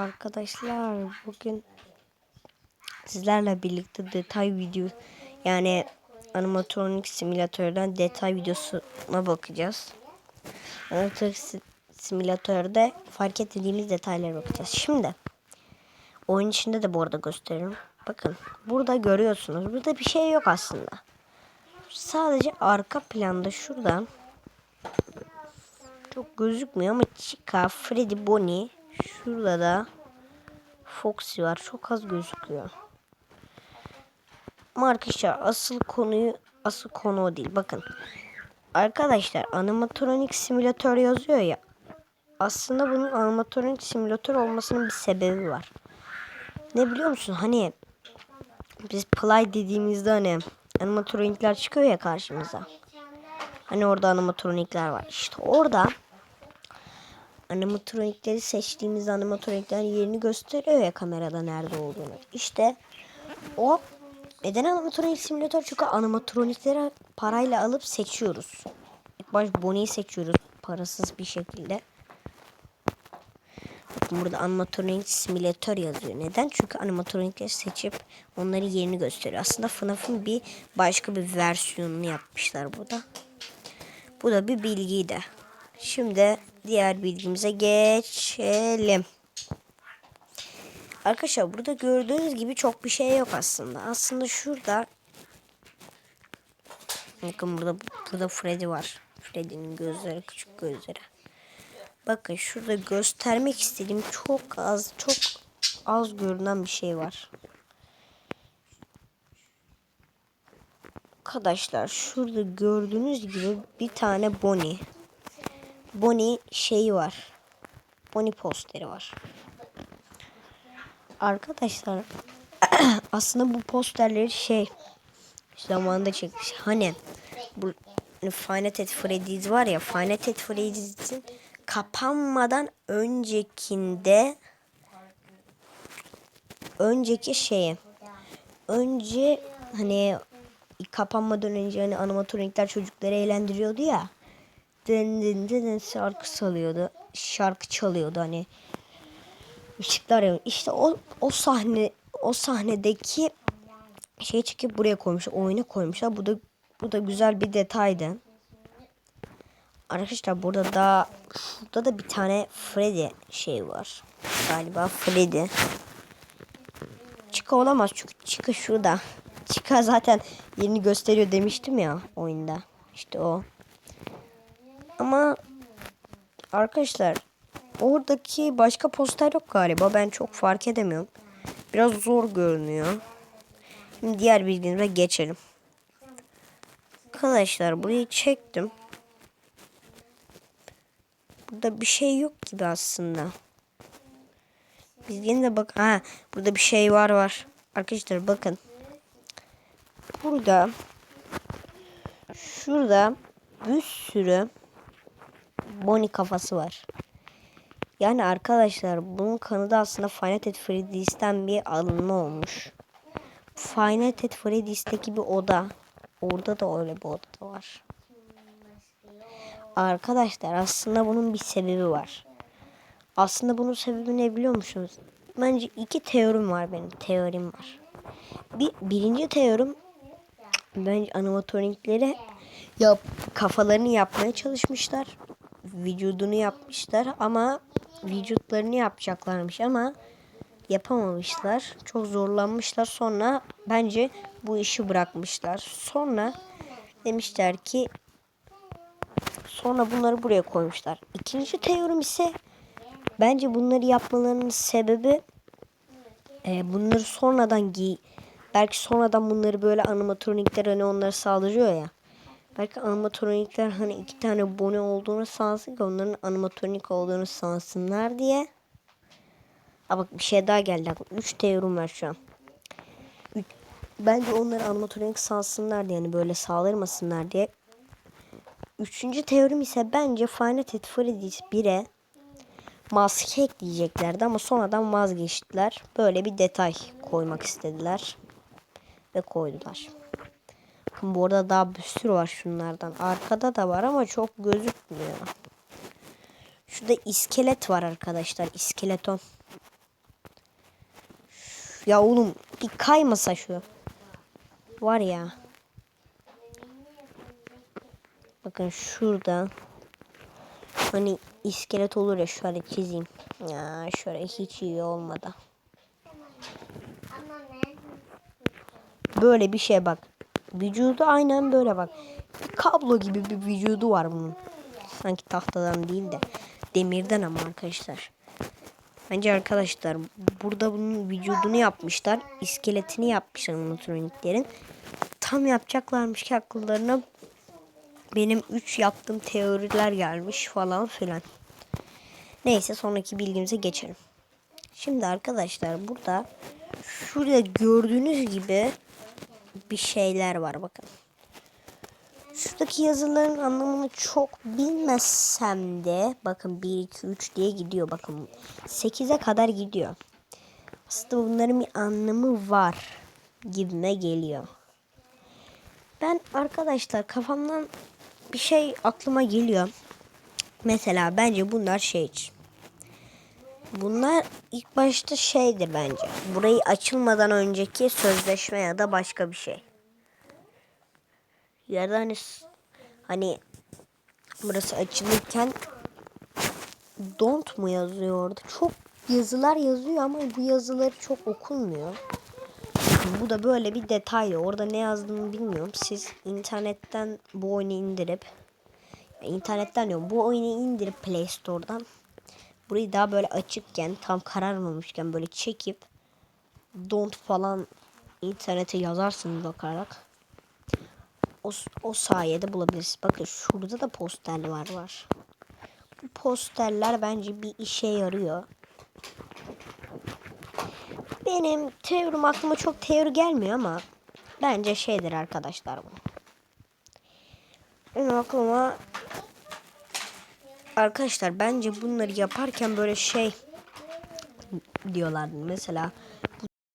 Arkadaşlar bugün sizlerle birlikte detay video yani animatronik simülatörden detay videosuna bakacağız. Animatronik si- simülatörde fark ettiğimiz detaylara bakacağız. Şimdi oyun içinde de bu arada gösteririm. Bakın burada görüyorsunuz. Burada bir şey yok aslında. Sadece arka planda şuradan çok gözükmüyor ama Chica, Freddy, Bonnie şurada da Foxy var. Çok az gözüküyor. Ama arkadaşlar asıl konuyu asıl konu o değil. Bakın. Arkadaşlar animatronik simülatör yazıyor ya. Aslında bunun animatronik simülatör olmasının bir sebebi var. Ne biliyor musun? Hani biz play dediğimizde hani animatronikler çıkıyor ya karşımıza. Hani orada animatronikler var. İşte orada animatronikleri seçtiğimiz animatroniklerin yerini gösteriyor ya kamerada nerede olduğunu. İşte o neden animatronik simülatör? Çünkü animatronikleri parayla alıp seçiyoruz. İlk baş Bonnie'yi seçiyoruz parasız bir şekilde. Bakın burada animatronik simülatör yazıyor. Neden? Çünkü animatronikleri seçip onların yerini gösteriyor. Aslında FNAF'ın bir başka bir versiyonunu yapmışlar burada. Bu da bir bilgiydi. Şimdi diğer bilgimize geçelim. Arkadaşlar burada gördüğünüz gibi çok bir şey yok aslında. Aslında şurada Bakın burada burada Freddy var. Freddy'nin gözleri küçük gözleri. Bakın şurada göstermek istediğim çok az çok az görünen bir şey var. Arkadaşlar şurada gördüğünüz gibi bir tane Bonnie. Bonnie şeyi var. Bonnie posteri var. Arkadaşlar aslında bu posterleri şey zamanında çekmiş. Hani bu Nights at Freddy's var ya Five Nights at Freddy's'in kapanmadan öncekinde önceki şeye önce hani kapanmadan önce hani animatronikler çocukları eğlendiriyordu ya. Den den den şarkı çalıyordu. Şarkı çalıyordu hani. Işıklar yanıyor. İşte o o sahne o sahnedeki şey çekip buraya koymuşlar. Oyuna koymuşlar. Bu da bu da güzel bir detaydı. Arkadaşlar burada da şurada da bir tane Freddy şey var. Galiba Freddy. Chica olamaz çünkü Chica şurada. Chica zaten yerini gösteriyor demiştim ya oyunda. İşte o. Ama arkadaşlar oradaki başka poster yok galiba. Ben çok fark edemiyorum. Biraz zor görünüyor. Şimdi diğer bilgimize geçelim. Arkadaşlar burayı çektim. Burada bir şey yok gibi aslında. Biz yine de bak. Ha burada bir şey var var. Arkadaşlar bakın. Burada şurada bir sürü Bonnie kafası var. Yani arkadaşlar bunun kanıda aslında Nights at Freddy's'ten bir alınma olmuş. Nights at Freddy's'teki bir oda. Orada da öyle bir oda var. Arkadaşlar aslında bunun bir sebebi var. Aslında bunun sebebi ne biliyor musunuz? Bence iki teorim var benim. Teorim var. Bir, birinci teorim bence animatronikleri yap, kafalarını yapmaya çalışmışlar. Vücudunu yapmışlar ama vücutlarını yapacaklarmış ama yapamamışlar. Çok zorlanmışlar. Sonra bence bu işi bırakmışlar. Sonra demişler ki sonra bunları buraya koymuşlar. İkinci teorim ise bence bunları yapmalarının sebebi e, bunları sonradan giy belki sonradan bunları böyle animatronikler hani onları saldırıyor ya. Belki animatronikler hani iki tane bone olduğunu sansın ki onların animatronik olduğunu sansınlar diye. Ha bak bir şey daha geldi aklıma. Üç teorim var şu an. Bence onları animatronik sansınlar diye yani böyle saldırmasınlar diye. Üçüncü teorim ise bence Nights at Freddy's 1'e maske ekleyeceklerdi ama sonradan vazgeçtiler. Böyle bir detay koymak istediler. Ve koydular. Bakın bu arada daha bir sürü var şunlardan. Arkada da var ama çok gözükmüyor. Şurada iskelet var arkadaşlar. İskeleton. ya oğlum bir kaymasa şu. Var ya. Bakın şurada. Hani iskelet olur ya şöyle çizeyim. Ya şöyle hiç iyi olmadı. Böyle bir şey bak. Vücudu aynen böyle bak. Bir kablo gibi bir vücudu var bunun. Sanki tahtadan değil de demirden ama arkadaşlar. Bence arkadaşlar burada bunun vücudunu yapmışlar. iskeletini yapmışlar animatroniklerin. Tam yapacaklarmış ki akıllarına benim 3 yaptığım teoriler gelmiş falan filan. Neyse sonraki bilgimize geçelim. Şimdi arkadaşlar burada şurada gördüğünüz gibi bir şeyler var bakın. Şuradaki yazıların anlamını çok bilmesem de bakın 1 2 3 diye gidiyor bakın 8'e kadar gidiyor. Aslında bunların bir anlamı var gibime geliyor. Ben arkadaşlar kafamdan bir şey aklıma geliyor. Mesela bence bunlar şey için. Bunlar ilk başta şeydir bence. Burayı açılmadan önceki sözleşme ya da başka bir şey. Ya da hani hani burası açılırken don't mu yazıyor orada? Çok yazılar yazıyor ama bu yazıları çok okunmuyor. Bu da böyle bir detay. Orada ne yazdığını bilmiyorum. Siz internetten bu oyunu indirip internetten diyorum. Bu oyunu indirip Play Store'dan burayı daha böyle açıkken tam kararmamışken böyle çekip don't falan internete yazarsınız bakarak o, o sayede bulabilirsiniz. Bakın şurada da posterler var. Bu posterler bence bir işe yarıyor. Benim teorim aklıma çok teori gelmiyor ama bence şeydir arkadaşlar bu. Benim aklıma arkadaşlar bence bunları yaparken böyle şey diyorlardı. Mesela